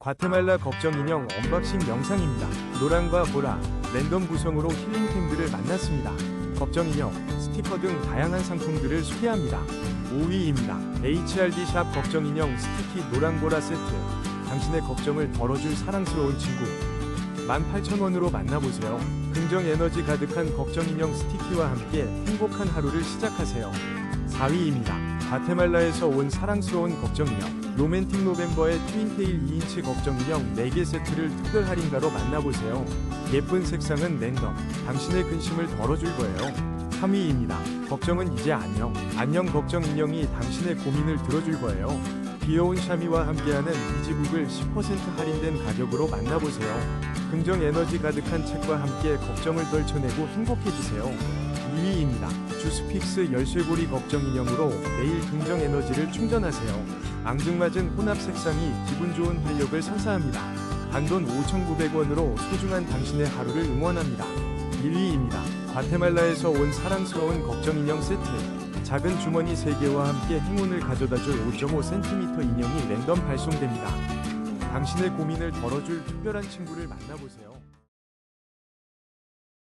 과테말라 걱정 인형 언박싱 영상입니다. 노랑과 보라, 랜덤 구성으로 힐링템들을 만났습니다. 걱정 인형, 스티커 등 다양한 상품들을 소개합니다. 5위입니다. HRD 샵 걱정 인형 스티키 노랑보라 세트. 당신의 걱정을 덜어줄 사랑스러운 친구. 18,000원으로 만나보세요. 긍정 에너지 가득한 걱정 인형 스티키와 함께 행복한 하루를 시작하세요. 4위입니다. 과테말라에서 온 사랑스러운 걱정 인형. 로맨틱 노벤버의 트윈테일 2인치 걱정 인형 4개 세트를 특별 할인가로 만나보세요. 예쁜 색상은 랜덤. 당신의 근심을 덜어줄 거예요. 3위입니다. 걱정은 이제 안녕. 안녕 걱정 인형이 당신의 고민을 들어줄 거예요. 귀여운 샤미와 함께하는 이지북을 10% 할인된 가격으로 만나보세요. 긍정 에너지 가득한 책과 함께 걱정을 떨쳐내고 행복해지세요. 2위입니다. 주스픽스 열쇠고리 걱정 인형으로 매일 긍정 에너지를 충전하세요. 앙증맞은 혼합 색상이 기분 좋은 활력을 선사합니다. 단돈 5,900원으로 소중한 당신의 하루를 응원합니다. 1위입니다. 과테말라에서 온 사랑스러운 걱정 인형 세트. 작은 주머니 3개와 함께 행운을 가져다줄 5.5cm 인형이 랜덤 발송됩니다. 당신의 고민을 덜어줄 특별한 친구를 만나보세요.